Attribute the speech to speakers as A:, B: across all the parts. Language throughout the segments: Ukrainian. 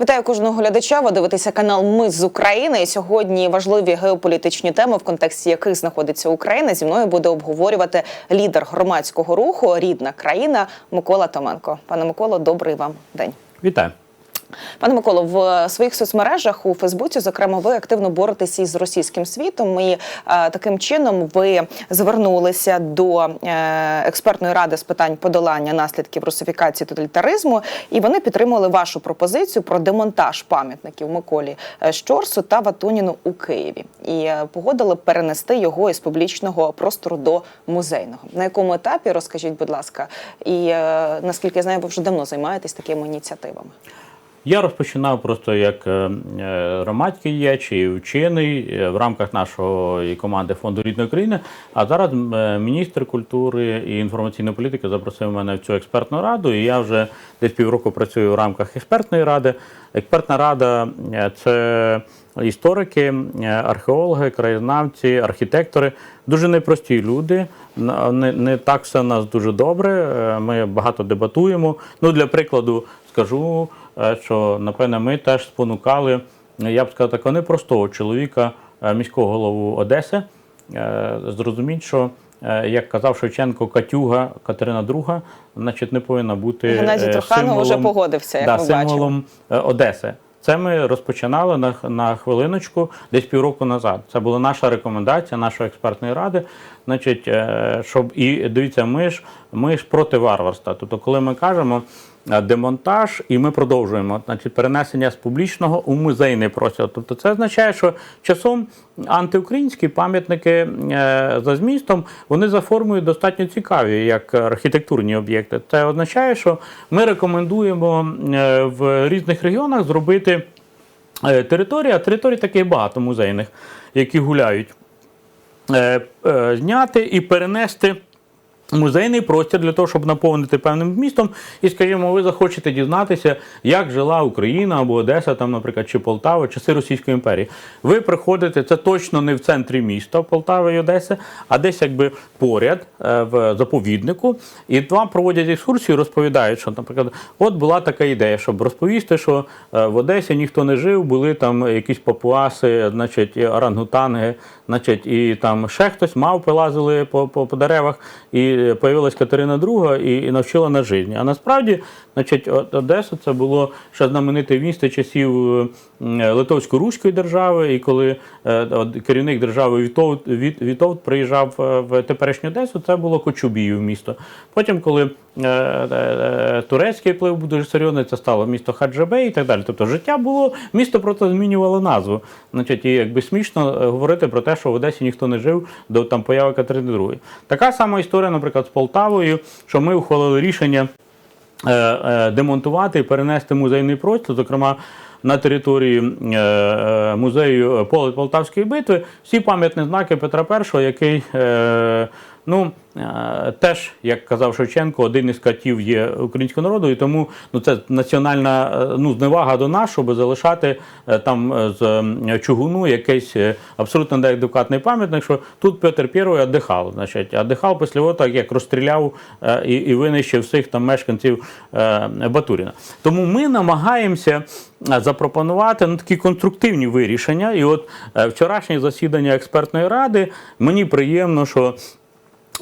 A: Вітаю кожного глядача. Ви дивитеся канал Ми з України. І сьогодні важливі геополітичні теми, в контексті яких знаходиться Україна. Зі мною буде обговорювати лідер громадського руху Рідна країна Микола Томенко. Пане Миколо, добрий вам день.
B: Вітаю.
A: Пане Миколо, в своїх соцмережах у Фейсбуці, зокрема, ви активно боретеся із російським світом. І е, таким чином ви звернулися до е, експертної ради з питань подолання наслідків русифікації тоталітаризму, і вони підтримали вашу пропозицію про демонтаж пам'ятників Миколі е, Щорсу та Ватуніну у Києві і е, погодили перенести його із публічного простору до музейного. На якому етапі розкажіть, будь ласка, і е, наскільки я знаю, ви вже давно займаєтесь такими ініціативами.
B: Я розпочинав просто як е, е, громадський діяч і вчений е, в рамках нашої команди фонду рідної країни. А зараз міністр культури і інформаційної політики запросив мене в цю експертну раду. І я вже десь півроку працюю в рамках експертної ради. Експертна рада це історики, археологи, краєзнавці, архітектори. Дуже непрості люди. Не, не так все в нас дуже добре. Ми багато дебатуємо. Ну, для прикладу, скажу, що напевне ми теж спонукали, е, я б сказав, такого непростого чоловіка, е, міського голову Одеси. е, Зрозуміть, що е, як казав Шевченко, Катюга Катерина II, значить, не повинна бути
A: Геннадій
B: е,
A: Труханов вже
B: символом-
A: погодився, як
B: да,
A: ми
B: символом е, Одеси. Це ми розпочинали на, на хвилиночку десь півроку назад. Це була наша рекомендація нашої експертної ради. Значить, е, щоб і дивіться, ми ж ми ж проти варварства. Тобто, коли ми кажемо е, демонтаж, і ми продовжуємо, значить, перенесення з публічного у музейний простір. Тобто, це означає, що часом антиукраїнські пам'ятники е, за змістом вони за формою достатньо цікаві, як архітектурні об'єкти. Це означає, що ми рекомендуємо е, в різних регіонах зробити е, території, а територій таких багато музейних, які гуляють, е, е, зняти і перенести. Музейний простір для того, щоб наповнити певним містом, і, скажімо, ви захочете дізнатися, як жила Україна або Одеса, там, наприклад, чи Полтава, часи Російської імперії. Ви приходите, це точно не в центрі міста Полтави і Одеси, а десь якби поряд е, в заповіднику. І вам проводять екскурсію, розповідають, що, наприклад, от була така ідея, щоб розповісти, що е, в Одесі ніхто не жив, були там якісь папуаси, значить, орангутанги, значить, і там ще хтось мавпи лазили по, по, по деревах, і появилась Катерина II і, навчила на житті. А насправді, значить, Одеса це було ще знамените місто часів е, Литовсько-Руської держави, і коли е, керівник держави Вітовт, Віт- Вітовт приїжджав е, в теперішню Одесу, це було Кочубіїв місто. Потім, коли е, е, е, турецький вплив був дуже серйозний, це стало місто Хаджабей і так далі. Тобто життя було, місто просто змінювало назву. Значить, і якби смішно е, говорити про те, що в Одесі ніхто не жив до там появи Катерини II. Така сама історія, наприклад, з Полтавою, що ми ухвалили рішення е, е, демонтувати і перенести музейний простір, зокрема. На території е, е, музею Полтавської битви всі пам'ятні знаки Петра І, який е, ну, е, теж, як казав Шевченко, один із катів є українського народу, і тому ну, це національна е, ну, зневага до нас, щоб залишати е, там з чугуну якийсь абсолютно неадекватний пам'ятник, що тут Петр І віддихав. Значить, віддихав після того, так як розстріляв і, і винищив всіх там мешканців Батуріна. Тому ми намагаємося запропонувати ну, такі конструктивні вирішення. І от вчорашнє засідання експертної ради мені приємно, що.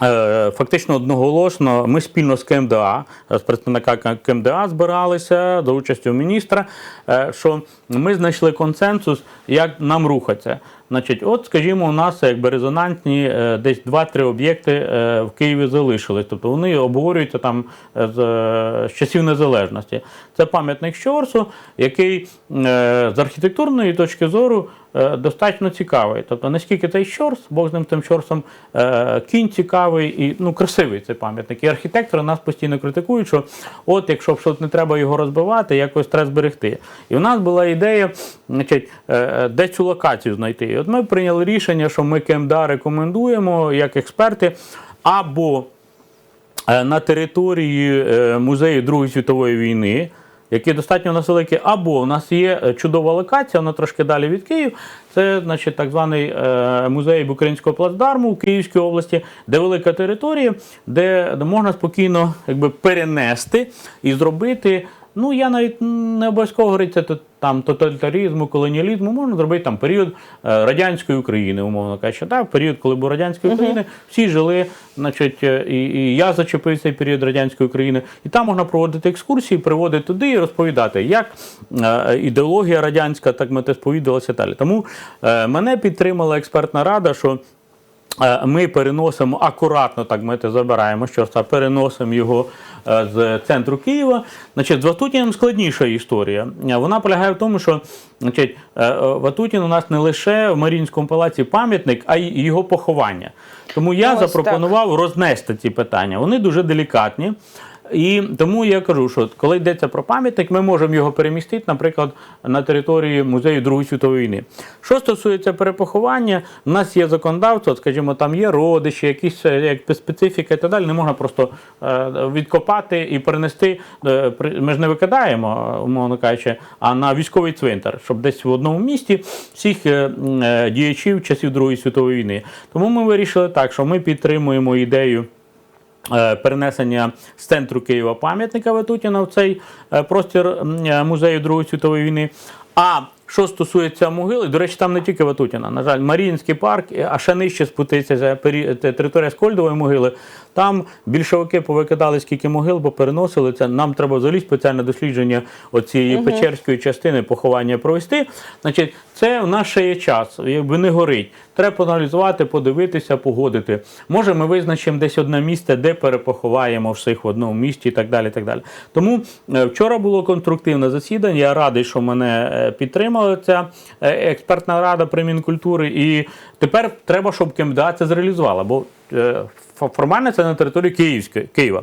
B: Е, Фактично одноголосно ми спільно з КМДА, з представника КМДА збиралися до участі міністра, е, що ми знайшли консенсус, як нам рухатися. Значить, от, скажімо, у нас якби резонансні е, десь 2-3 об'єкти в Києві залишились. Тобто вони обговорюються там з, з часів незалежності. Це пам'ятник Щорсу, який з архітектурної точки зору достатньо цікавий. Тобто, наскільки цей Щорс, Бог з ним тим Щорсом, е, кінь цікавий і ну, красивий цей пам'ятник. І архітектори нас постійно критикують, що от якщо б не треба його розбивати, якось треба зберегти. І в нас була ідея значить, е, де цю локацію знайти. І от ми прийняли рішення, що ми КМДА рекомендуємо як експерти або е, на території е, музею Другої світової війни, які достатньо у нас великі, або у нас є е, чудова локація, вона трошки далі від Києва. Це значить так званий е, музей українського плацдарму у Київській області, де велика територія, де можна спокійно якби, перенести і зробити Ну, я навіть не обов'язково говорити це там тоталітаризму, колоніалізму, можна зробити там період е, радянської України, умовно кажучи. Так, період, коли був радянської України, всі жили, значить, е, і, і я зачепив цей період радянської України. І там можна проводити екскурсії, приводити туди і розповідати, як е, ідеологія радянська так мете сповідувалася далі. Тому е, мене підтримала експертна рада, що. Е, Ми переносимо акуратно, так ми те забираємо щорса, переносимо його е, з центру Києва. Значить, з Ватутіним складніша історія. Е, Вона полягає в тому, що значить, Ватутін у нас не лише в Марінському палаці пам'ятник, а й його поховання. Тому я
A: Ось
B: запропонував рознести ці питання. Вони дуже делікатні. І тому я кажу, що коли йдеться про пам'ятник, ми можемо його перемістити, наприклад, на території музею Другої світової війни. Що стосується перепоховання, в нас є законодавство, скажімо, там є родичі, якісь е, як специфіка і так далі. Не можна просто е, відкопати і перенести. е, Ми ж не викидаємо, умовно кажучи, а на військовий цвинтар, щоб десь в одному місті всіх діячів часів Другої світової війни. Тому ми вирішили так, що ми підтримуємо ідею. Е, Перенесення з центру Києва пам'ятника Ватутіна в цей е, простір е, музею Другої світової війни. А що стосується могили, до речі, там не тільки Ватутіна. На жаль, Маріїнський парк, а ще нижче спутиться територія Скольдової могили. Там більшовики повикидали скільки могил, бо переносили це. Нам треба взагалі спеціальне дослідження оцієї печерської частини поховання провести. Значить, це в нас ще є час, якби не горить. Треба поаналізувати, подивитися, погодити. Може, ми визначимо десь одне місце, де перепоховаємо всіх в одному місті і так далі. І так далі. Тому е, вчора було конструктивне засідання. Я радий, що мене е, підтримала ця е, експертна рада при Мінкультури. І тепер треба, щоб КМДА це зреалізувала. Бо формально це на території Київської Києва.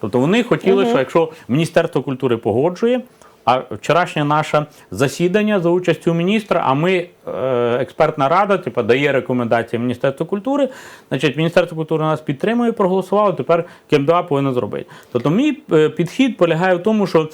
B: Тобто вони хотіли, що якщо Міністерство культури погоджує, а вчорашнє наше засідання за участю міністра, а ми, е, експертна рада, типу, дає рекомендації Міністерству культури, значить, Міністерство культури нас підтримує, проголосувало, тепер КМДА повинно зробити. Тобто мій е, підхід полягає в тому, що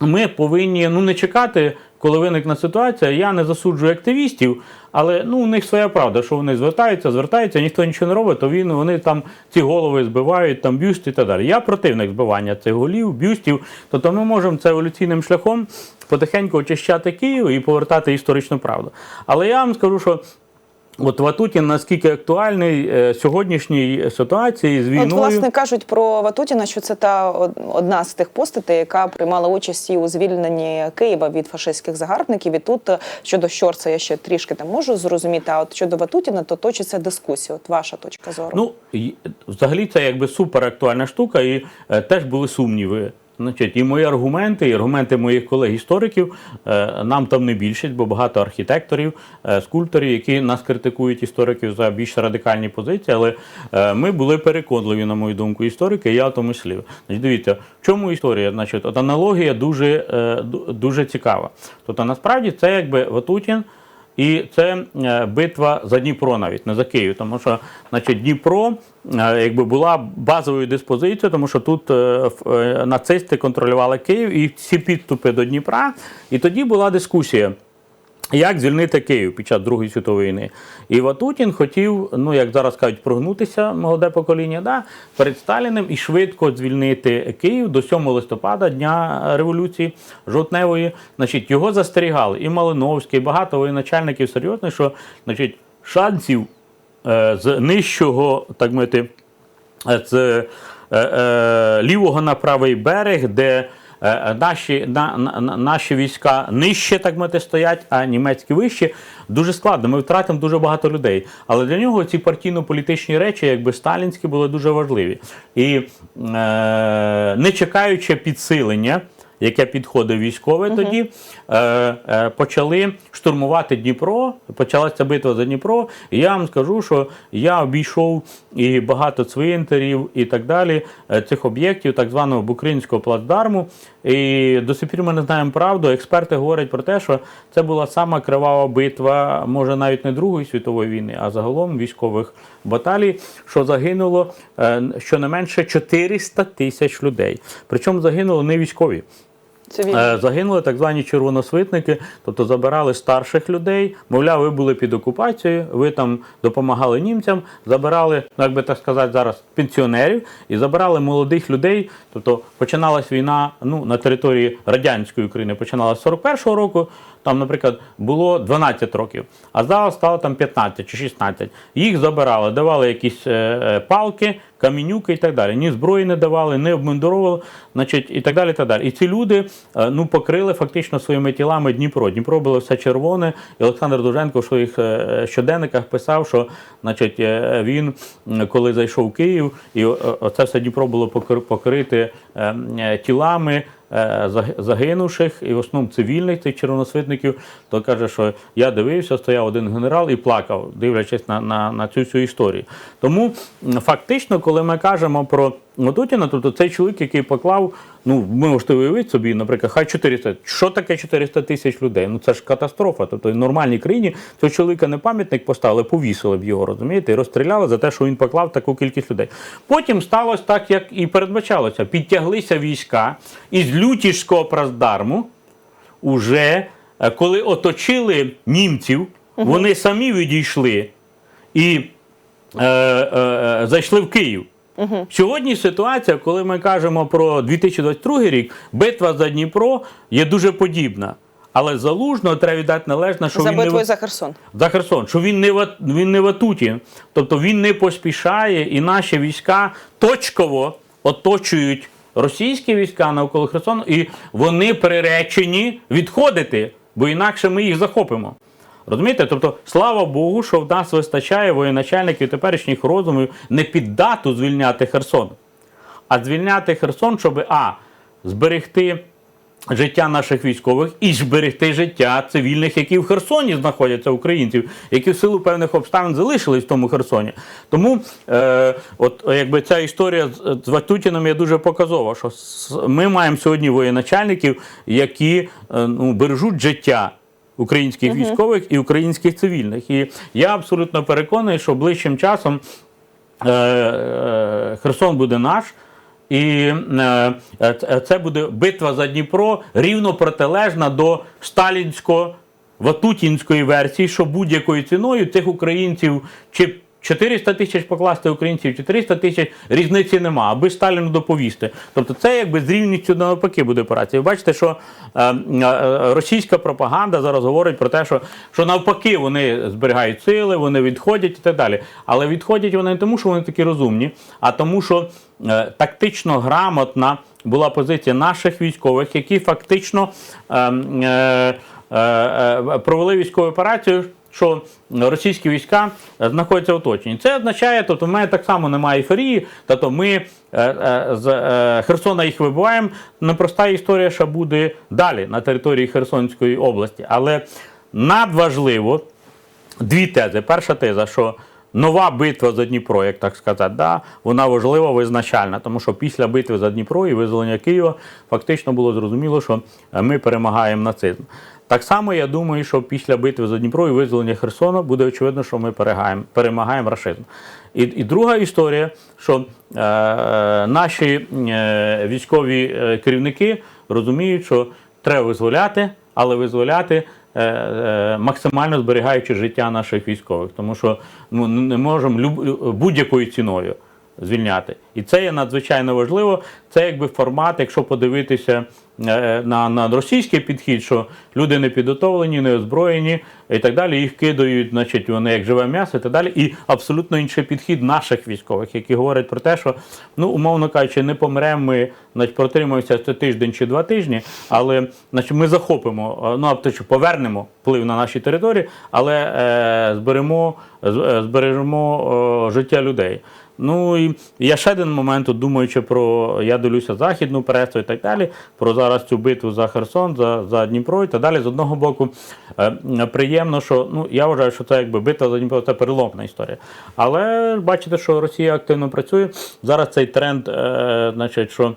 B: ми повинні ну, не чекати, коли виникне ситуація. Я не засуджую активістів, але ну, у них своя правда, що вони звертаються, звертаються, ніхто нічого не робить, то він, вони там ці голови збивають, там бюсти і так далі. Я противник збивання цих голів, бюстів. Тобто ми можемо це еволюційним шляхом потихеньку очищати Київ і повертати історичну правду. Але я вам скажу, що. От Ватутін наскільки актуальний е, сьогоднішній ситуації з війною.
A: От, власне, кажуть про Ватутіна, що це та одна з тих постатей, яка приймала участь і у звільненні Києва від фашистських загарбників. І тут е, щодо Щорса я ще трішки там можу зрозуміти. А от щодо Ватутіна, то точиться дискусія. От ваша точка зору.
B: Ну, взагалі це якби супер актуальна штука, і е, теж були сумніви. Значить, і мої аргументи, і аргументи моїх колег-істориків е, нам там не більшість, бо багато архітекторів, е, скульпторів, які нас критикують істориків за більш радикальні позиції. Але е, ми були переконливі, на мою думку, історики, і я в тому числі. Значить, дивіться, в чому історія? Значить, от аналогія дуже, дуже цікава. Тобто, насправді, це якби Ватутін. І це е, битва за Дніпро навіть не за Київ, тому що значить, Дніпро е, якби була базовою диспозицією, тому що тут е, нацисти контролювали Київ і всі підступи до Дніпра. І тоді була дискусія. Як звільнити Київ під час Другої світової війни? І Ватутін хотів, ну як зараз кажуть, прогнутися молоде покоління, да, перед Сталіним і швидко звільнити Київ до 7 листопада, дня революції жовтневої. Значить, його застерігали і Малиновський, і багато воєначальників серйозних, що значить, шансів е, з нижчого, так мовити, з е, е, лівого на правий берег, де наші, на, на, на- наші війська нижче, так мати стоять, а німецькі вище. Дуже складно. Ми втратимо дуже багато людей. Але для нього ці партійно-політичні речі, якби сталінські, були дуже важливі. І е, не чекаючи підсилення. Яке підходив військовий тоді, е, е, почали штурмувати Дніпро. Почалася битва за Дніпро. І я вам скажу, що я обійшов і багато цвинтарів і так далі е, цих об'єктів, так званого Букринського плацдарму. І до сих пір ми не знаємо правду. Експерти говорять про те, що це була сама кривава битва, може навіть не Другої світової війни, а загалом військових баталій, що загинуло е, щонайменше 400 тисяч людей. Причому загинуло не військові.
A: Цивільні.
B: Е, Загинули так звані червоносвитники, тобто забирали старших людей. Мовляв, ви були під окупацією, ви там допомагали німцям, забирали, ну як би так сказати, зараз пенсіонерів і забирали молодих людей. Тобто починалась війна ну, на території радянської України, починалась з 41-го року. Там, наприклад, було 12 років, а зараз стало там 15 чи 16. Їх забирали, давали якісь е, е, палки, камінюки і так далі. Ні зброї не давали, не обмундировували, значить, і так далі. І, так далі. і ці люди е, ну, покрили фактично своїми тілами Дніпро. Дніпро було все червоне. І Олександр Дуженко в своїх щоденниках писав, що значить, він, коли зайшов в Київ, і оце все Дніпро було покр- покрите е, м, е, тілами. Е, заг- Загинувших і в основному цивільних цих червоносвитників, то каже, що я дивився, стояв один генерал і плакав, дивлячись на, на, на цю всю історію. Тому фактично, коли ми кажемо про Матутіна, тобто цей чоловік, який поклав, ну ви можете уявити собі, наприклад, хай 400. Що таке 400 тисяч людей? Ну це ж катастрофа. Тобто в нормальній країні цього чоловіка не пам'ятник поставили, повісили б його, розумієте, і розстріляли за те, що він поклав таку кількість людей. Потім сталося так, як і передбачалося. Підтяглися війська із лютішського плацдарму, уже е, коли оточили німців, вони самі відійшли і е, е, зайшли в Київ. Сьогодні ситуація, коли ми кажемо про 2022 рік, битва за Дніпро є дуже подібна. Але залужно треба віддати належне, що
A: За
B: він не
A: за Херсон.
B: за Херсон, що він не в, він не в Атуті. Тобто він не поспішає, і наші війська точково оточують російські війська навколо Херсону, і вони приречені відходити, бо інакше ми їх захопимо. Розумієте? Тобто, слава Богу, що в нас вистачає воєначальників теперішніх розумів не під дату звільняти Херсон, а звільняти Херсон, щоб а. зберегти життя наших військових і зберегти життя цивільних, які в Херсоні знаходяться, українців, які в силу певних обставин залишились в тому Херсоні. Тому е, от якби ця історія з, Ватутіним є дуже показова, що ми маємо сьогодні воєначальників, які е, ну, бережуть життя. Українських військових і українських цивільних. І я абсолютно переконаний, що ближчим часом е, е, Херсон буде наш. І е, е, це буде битва за Дніпро рівно протилежна до сталінсько-ватутінської версії, що будь-якою ціною цих українців чи 400 тисяч покласти українців, чи 300 тисяч різниці нема, аби Сталіну доповісти. Тобто це якби з рівністю навпаки буде операція. Ви бачите, що е, е, російська пропаганда зараз говорить про те, що, що навпаки вони зберігають сили, вони відходять і так далі. Але відходять вони не тому, що вони такі розумні, а тому, що е, тактично грамотна була позиція наших військових, які фактично е, е, е, е, провели військову операцію. Що російські війська е, знаходяться в оточенні. Це означає, тобто в мене так само немає ейфорії, тобто ми е, е, з Херсона їх вибиваємо. Непроста історія ще буде далі на території Херсонської області. Але надважливо дві тези. Перша теза, що нова битва за Дніпро, як так сказати, да, вона важлива, визначальна, тому що після битви за Дніпро і визволення Києва фактично було зрозуміло, що ми перемагаємо нацизм. Так само я думаю, що після битви за Дніпро і визволення Херсона буде очевидно, що ми перегаємо, перемагаємо рашизм. І, і друга історія, що е, наші е, військові е, керівники розуміють, що треба визволяти, але визволяти е, е, максимально зберігаючи життя наших військових, тому що ну, не можемо будь-якою ціною звільняти. І це є надзвичайно важливо. Це якби формат, якщо подивитися е, на, на російський підхід, що люди не підготовлені, не озброєні і так далі, їх кидають, значить, вони як живе м'ясо і так далі. І абсолютно інший підхід наших військових, які говорять про те, що, ну, умовно кажучи, не помремо ми, значить, протримаємося це тиждень чи два тижні, але значить, ми захопимо, е, ну, що повернемо вплив на наші території, але е, зберемо, з- е, е, життя людей. Ну і я ще один момент, думаючи про я дивлюся західну пресу і так далі, про зараз цю битву за Херсон, за, за Дніпро і так далі. З одного боку, е, приємно, що ну я вважаю, що це якби битва за Дніпро це переломна історія. Але бачите, що Росія активно працює. Зараз цей тренд, е, значить, що.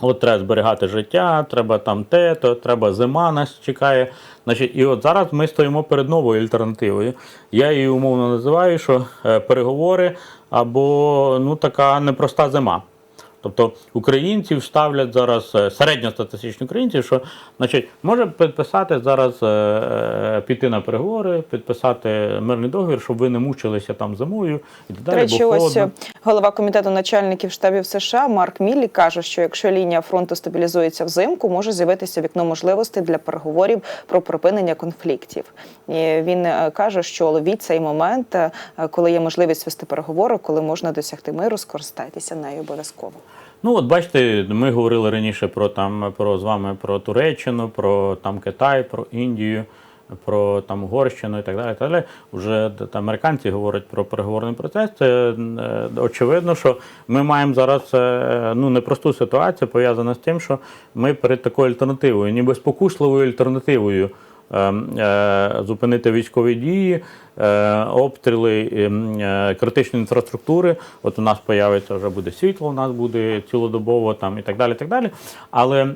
B: От треба зберігати життя, треба там те, то треба зима нас чекає. Значить, і от зараз ми стоїмо перед новою альтернативою. Я її умовно називаю, що е, переговори або ну така непроста зима. Тобто українців ставлять зараз е, середньостатистичні українців, що значить може підписати зараз е, е, піти на переговори, підписати мирний договір, щоб ви не мучилися там зимою і так
A: До
B: далі.
A: речі,
B: бо
A: ось голова комітету начальників штабів США Марк Міллі каже, що якщо лінія фронту стабілізується взимку, може з'явитися вікно можливостей для переговорів про припинення конфліктів. І він е, каже, що ловіть цей момент, е, коли є можливість вести переговори, коли можна досягти миру, скористайтеся нею обов'язково.
B: Ну, от бачите, ми говорили раніше про там про з вами про Туреччину, про там Китай, про Індію, про там Угорщину і так далі. Так далі. Уже та, американці говорять про переговорний процес. Це е, очевидно, що ми маємо зараз ну непросту ситуацію, пов'язану з тим, що ми перед такою альтернативою, ніби спокусливою альтернативою. Е, е, Зупинити військові дії, е, обстріли ем, е, критичної інфраструктури. От у нас появиться вже буде світло, у нас буде цілодобово там і так далі. так далі. Але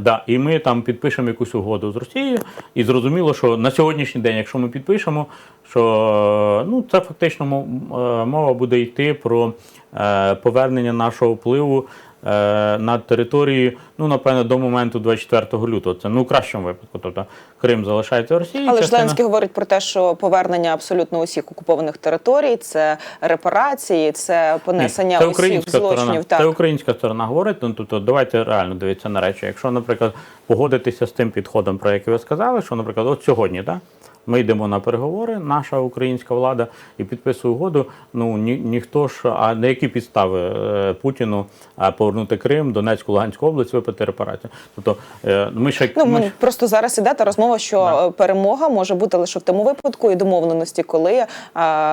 B: да, і ми там підпишемо якусь угоду з Росією, і зрозуміло, що на сьогоднішній день, якщо ми підпишемо, що ну це фактично мова буде йти про повернення нашого впливу. Е, На території, ну напевно, до моменту 24 лютого. Це ну в кращому випадку. Тобто Крим залишається в Росії.
A: Але
B: частина-
A: Зеленський говорить про те, що повернення абсолютно усіх окупованих територій, це репарації, це понесення
B: Ні,
A: усіх
B: українська
A: злочинів.
B: Сторона,
A: Так.
B: Це українська сторона говорить. Ну тобто, давайте реально дивитися на речі. Якщо, наприклад, погодитися з тим підходом, про який ви сказали, що, наприклад, от сьогодні, так. Ми йдемо на переговори, наша українська влада і підписує угоду. Ну ні, ніхто ж, а на які підстави е, Путіну повернути Крим, Донецьку, Луганську область, випити репарацію. Тобто е, ми ще
A: Ну,
B: ми
A: просто зараз іде та розмова, що
B: Да.
A: е, перемога може бути лише в тому випадку і домовленості, коли е,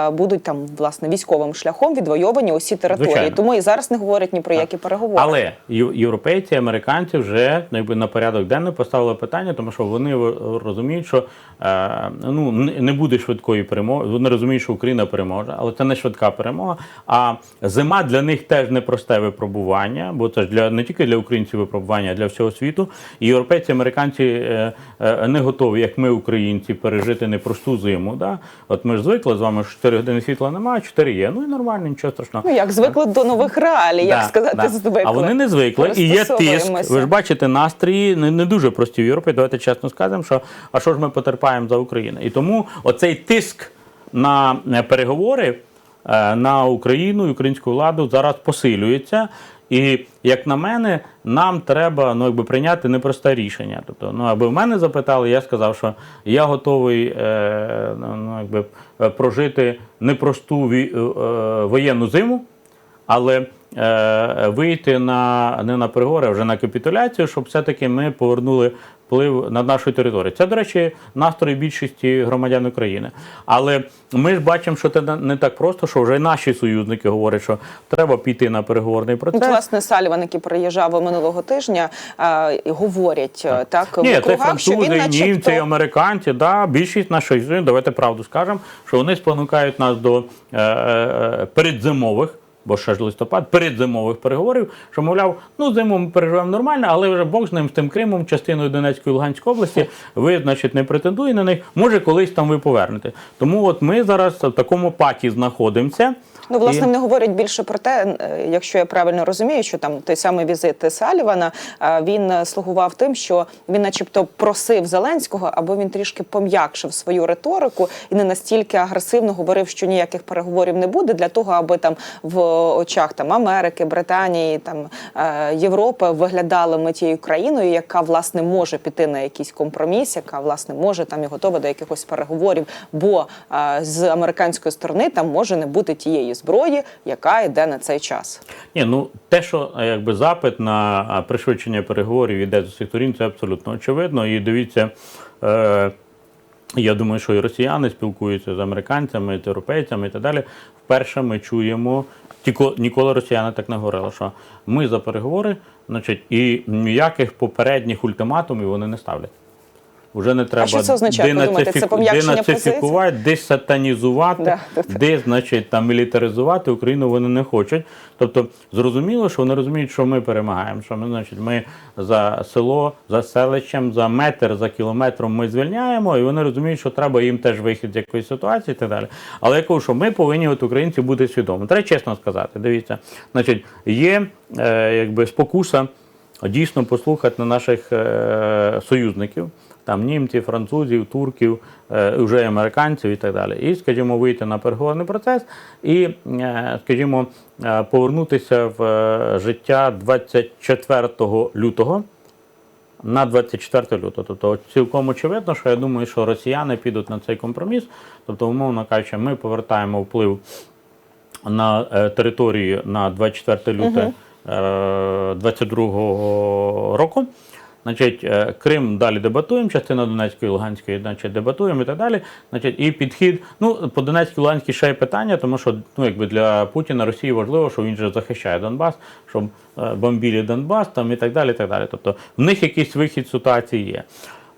A: будуть там власне військовим шляхом відвоювані усі території.
B: Звичайно.
A: Тому і зараз не говорять ні про які переговори.
B: Але європейці, американці вже ну, якби на порядок денний поставили питання, тому що вони розуміють, що е, ну не буде швидкої перемоги. Вони розуміють, що Україна переможе, але це не швидка перемога. А зима для них теж непросте випробування, бо це ж для не тільки для українців випробування, а для всього світу. І європейці, американці е, е, не готові, як ми, українці, пережити непросту зиму. Да? От ми ж звикли з вами, що 4 години світла немає, 4 є. Ну і нормально, нічого страшного.
A: Ну як звикли до нових реалій, як
B: Да,
A: сказати,
B: да.
A: звикли.
B: А вони не звикли. І є тиск. Ви ж бачите, настрої не, не дуже прості в Європі. Давайте чесно скажемо, що а що ж ми потерпаємо за Україну? І тому оцей тиск на е, переговори е, на Україну і українську владу зараз посилюється. І як на мене, нам треба ну, якби, прийняти непросте рішення. Тобто, ну, аби в мене запитали, я сказав, що я готовий е, ну, ну, якби, е, прожити непросту ві- е, воєнну зиму, але е, вийти на не на переговори, а вже на капітуляцію, щоб все-таки ми повернули вплив над нашою територією. Це, до речі, настрої більшості громадян України. Але ми ж бачимо, що це не так просто, що вже наші союзники говорять, що треба піти на переговорний процес.
A: От, власне, Саліван, який приїжджав минулого тижня, е, говорять е, так,
B: Ні,
A: в
B: це
A: округах, що він
B: і німці, американці, да, більшість нашої зими, давайте правду скажемо, що вони спонукають нас до е, е, передзимових. Бо ще ж листопад, передзимових переговорів, що мовляв, ну зиму ми переживемо нормально, але вже Бог з ним з тим Кримом, частиною Донецької і Луганської області, ви, значить, не претендуєте на них. Може, колись там ви повернете. Тому от ми зараз в такому паті знаходимося.
A: Ну, власне,
B: І-
A: вони говорять більше про те, е, якщо я правильно розумію, що там той самий візит Салівана він е, слугував тим, що він, начебто, просив Зеленського, аби він трішки пом'якшив свою риторику і не настільки агресивно говорив, що ніяких переговорів не буде, для того, аби там в очах там Америки, Британії, там е, Європи виглядали ми тією країною, яка власне може піти на якийсь компроміс, яка власне може там і готова до якихось переговорів. Бо з американської сторони там може не бути тієї зброї, яка йде на цей час.
B: Ні, ну те, що якби запит на пришвидшення переговорів іде з усіх сторін, це абсолютно очевидно. І дивіться, е, я думаю, що і росіяни спілкуються з американцями, з європейцями і так далі. Вперше ми чуємо, ніколи росіяни так не говорили, що ми за переговори, значить, і ніяких попередніх ультиматумів вони не ставлять. Вже не треба
A: що це означає? Це
B: денацифікувати, десатанізувати,
A: Да, тобто-
B: де, значить, там мілітаризувати Україну вони не хочуть. Тобто зрозуміло, що вони розуміють, що ми перемагаємо. Що ми, значить, ми за село, за селищем, за метр, за кілометром ми звільняємо, і вони розуміють, що треба їм теж вихід з якоїсь ситуації і так далі. Але я кажу, що ми повинні от українці бути свідомі. Треба чесно сказати. Дивіться, значить, є е, якби спокуса дійсно послухати на наших е, союзників. Там німців, французів, турків, е, вже американців і так далі. І, скажімо, вийти на переговорний процес і, е, скажімо, е, повернутися в життя 24 лютого на 24 лютого. Тобто цілком очевидно, що я думаю, що росіяни підуть на цей компроміс. Тобто, умовно кажучи, ми повертаємо вплив на е, територію на 24 люте е, 22 року. Значить, е, Крим далі дебатуємо, частина Донецької Луганської, значить, дебатуємо і так далі. Значить, і підхід. Ну, по Донецькій Луганській ще є питання, тому що ну, якби для Путіна Росії важливо, що він же захищає Донбас, щоб е, бомбілі Донбас там і так далі. І так далі. Тобто в них якийсь вихід ситуації є.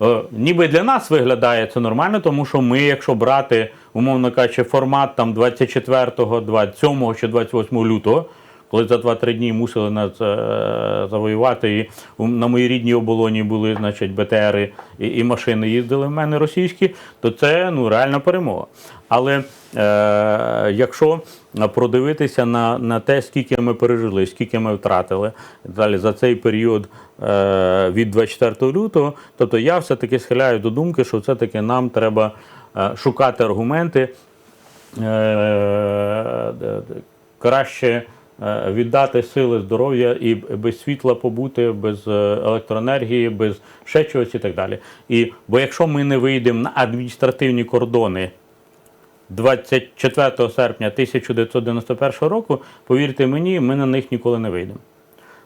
B: Е, Ніби для нас виглядає це нормально, тому що ми, якщо брати, умовно кажучи, формат там 24, 27 чи 28 лютого, коли за 2-3 дні мусили нас е, завоювати, і на моїй рідній оболоні були значить, БТРи і, і машини їздили в мене російські, то це ну, реальна перемога. Але е, якщо продивитися на, на те, скільки ми пережили, скільки ми втратили далі за цей період е, від 24 лютого, тобто я все-таки схиляю до думки, що все-таки нам треба е, шукати аргументи е, краще е, віддати сили здоров'я і без світла побути, без е, електроенергії, без ще чогось і так далі. І, бо якщо ми не вийдемо на адміністративні кордони 24 серпня 1991 року, повірте мені, ми на них ніколи не вийдемо.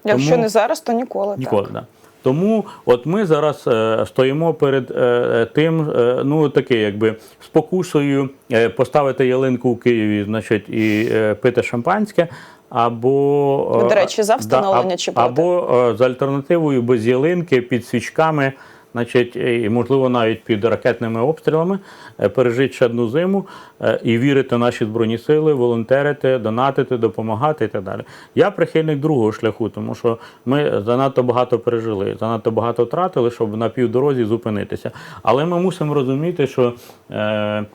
A: Якщо
B: Тому-
A: не зараз, то ніколи.
B: Ніколи,
A: так.
B: да. Тому от ми зараз е, стоїмо перед е, тим, е, ну таке, якби спокусою е, поставити ялинку в Києві, значить, і е, пити шампанське. Або е,
A: До речі, за встановлення чи проти?
B: або е, з альтернативою без ялинки під свічками, значить, і можливо навіть під ракетними обстрілами е, пережити ще одну зиму е, і вірити в наші збройні сили, волонтерити, донатити, допомагати і так далі. Я прихильник другого шляху, тому що ми занадто багато пережили, занадто багато втратили, щоб на півдорозі зупинитися. Але ми мусимо розуміти, що е,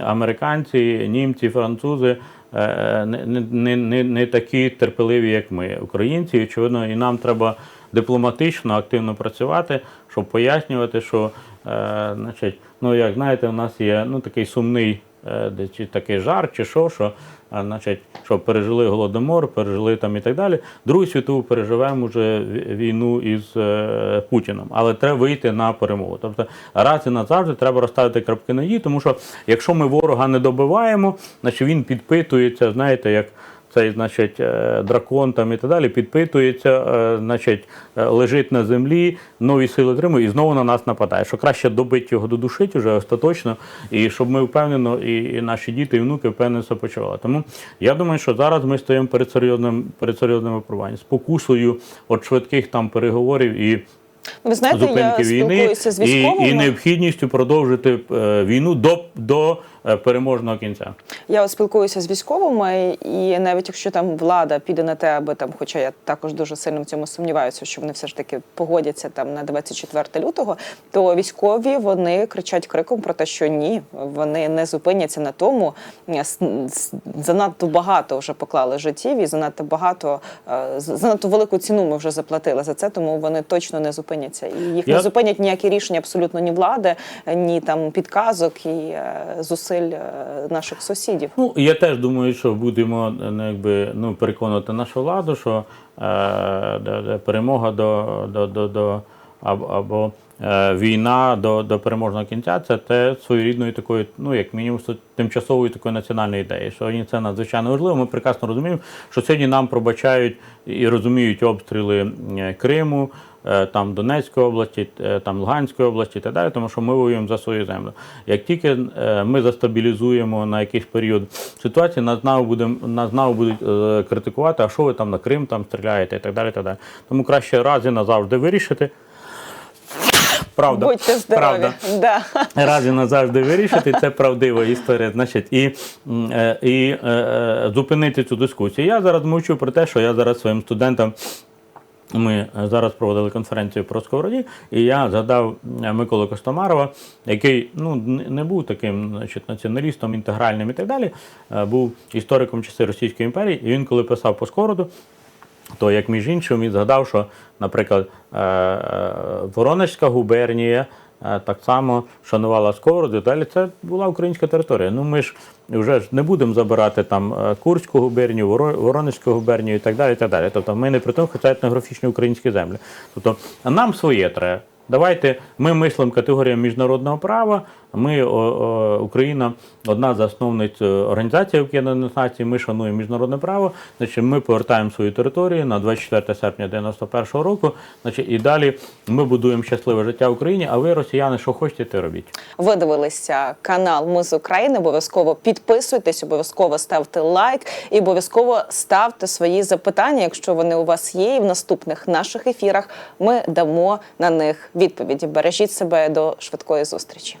B: американці, німці, французи. Е, Не, не, не, не такі терпеливі, як ми, українці. Очевидно, і нам треба дипломатично, активно працювати, щоб пояснювати, що, е, значить, ну як знаєте, у нас є ну, такий сумний е, чи такий жар, чи що, що, значить, що пережили голодомор, пережили там і так далі. Другу світову переживемо вже війну із е, Путіном, але треба вийти на перемогу. Тобто раз і назавжди треба розставити крапки на її, тому що якщо ми ворога не добиваємо, значить він підпитується, знаєте, як цей, значить, е, дракон там і так далі, підпитується, е, значить, е, лежить на землі, нові сили отримує і знову на нас нападає. Що краще добити його, додушити вже остаточно, і щоб ми впевнено, і, і наші діти, і внуки впевнено себе почували. Тому я думаю, що зараз ми стоїмо перед серйозним перед серйозним випробуванням, спокусою от швидких там переговорів і
A: Ви знаєте, я
B: війни
A: спілкуюся з
B: і,
A: військовими.
B: і необхідністю продовжити е, війну до, до переможного кінця.
A: Я от спілкуюся з військовими, і навіть якщо там влада піде на те, аби там, хоча я також дуже сильно в цьому сумніваюся, що вони все ж таки погодяться там на 24 лютого, то військові вони кричать криком про те, що ні, вони не зупиняться на тому. С- Занадто багато вже поклали життів, і занадто багато е, занадто велику ціну ми вже заплатили за це, тому вони точно не зупиняться. І їх
B: Я-
A: не зупинять ніякі рішення абсолютно ні влади, ні там підказок і е, зусиль е, наших сусідів.
B: Ну, я теж думаю, що будемо е, ну, якби, ну, переконувати нашу владу, що е, перемога до, до, до, до або, е, війна до, до переможного кінця це те своєрідної такої, ну як мінімум, тимчасової такої національної ідеї. Сьогодні це надзвичайно важливо. Ми прекрасно розуміємо, що сьогодні нам пробачають і розуміють обстріли е, Криму. Е, Там Донецької області, е, там Луганської області і так далі, тому що ми воюємо за свою землю. Як тільки е, ми застабілізуємо на якийсь період ситуацію, нас знову будем, нас знову будуть критикувати, а що ви там на Крим там стріляєте і так далі. І так далі. Тому краще раз і назавжди вирішити. правда.
A: Будьте здорові.
B: Правда.
A: Да.
B: Раз і назавжди вирішити, це правдива історія. Значить, і, і е, зупинити цю дискусію. Я зараз мовчу про те, що я зараз своїм студентам. Ми е, зараз проводили конференцію про сковороді, і я згадав е, Миколу Костомарова, який ну, не був таким значить, націоналістом, інтегральним і так далі, е, був істориком часи Російської імперії. І він, коли писав по сковороду, то як між іншим він згадав, що, наприклад, Воронежська губернія так само шанувала сковороду. Далі це була українська територія. Ну ми ж вже ж не будемо забирати там е, Курську губернію, Воронезьку губернію і так далі. І так далі. Тобто ми не при тому, хоча етнографічні українські землі. Тобто нам своє треба. Давайте ми мислимо категоріям міжнародного права. Ми, Україна, одна з засновниць е, Організації Об'єднаних Націй, ми шануємо міжнародне право. Значить, ми повертаємо свою територію на 24 серпня 91 року. Значить, і далі ми будуємо щасливе життя в Україні. А ви, росіяни, що хочете, те робіть.
A: Ви дивилися канал Ми з України. Обов'язково підписуйтесь, обов'язково ставте лайк і обов'язково ставте свої запитання, якщо вони у вас є. І в наступних наших ефірах ми дамо на них відповіді. Бережіть себе до швидкої зустрічі.